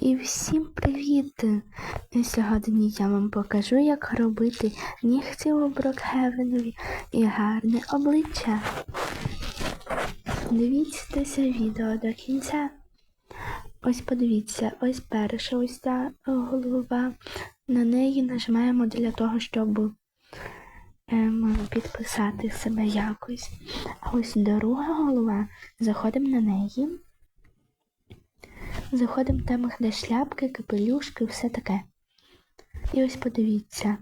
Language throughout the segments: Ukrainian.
І всім привіт! Сьогодні я вам покажу, як робити нігті у Брокхевенові і гарне обличчя. Дивіться відео до кінця. Ось подивіться, ось перша ось ця голова. На неї нажимаємо для того, щоб ем, підписати себе якось. А ось друга голова, заходимо на неї. Заходимо там, де шляпки, капелюшки, все таке. І ось подивіться,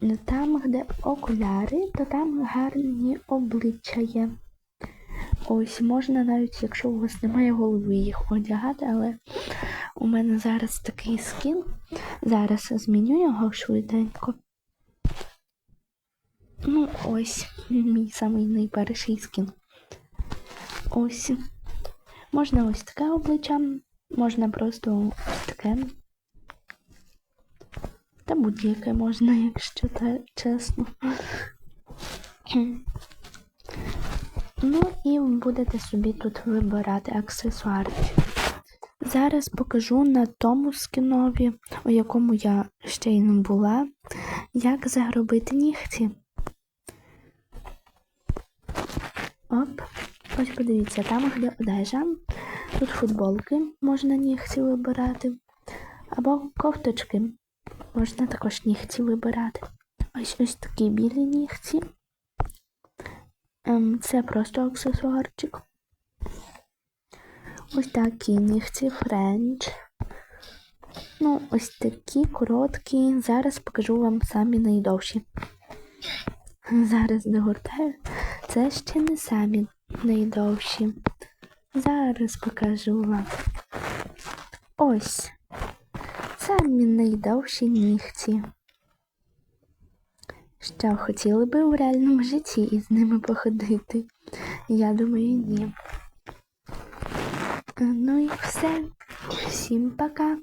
ну, там, де окуляри, то там гарні обличчя є. Ось можна навіть, якщо у вас немає голови, їх одягати, але у мене зараз такий скін. Зараз зміню його швиденько. Ну, ось мій самий найперший скін. Ось. Можна ось таке обличчя, можна просто таке. Та будь-яке можна, якщо те чесно. Ну і будете собі тут вибирати аксесуари. Зараз покажу на тому скінові, у якому я ще й не була, як загробити нігті. Оп, ось подивіться, там де одежа. Тут футболки можна нігті вибирати. Або кофточки. Можна також нігті вибирати. Ось ось такі білі нігті. Ем, це просто аксесуарчик. Ось такі нігті френч. Ну, ось такі короткі. Зараз покажу вам самі найдовші. Зараз догортаю. Це ще не самі найдовші. Зараз покажу вам. Ось. Самі найдовші нігті. Що хотіли би у реальному житті із ними походити? Я думаю, ні. Ну і все. Всім пока.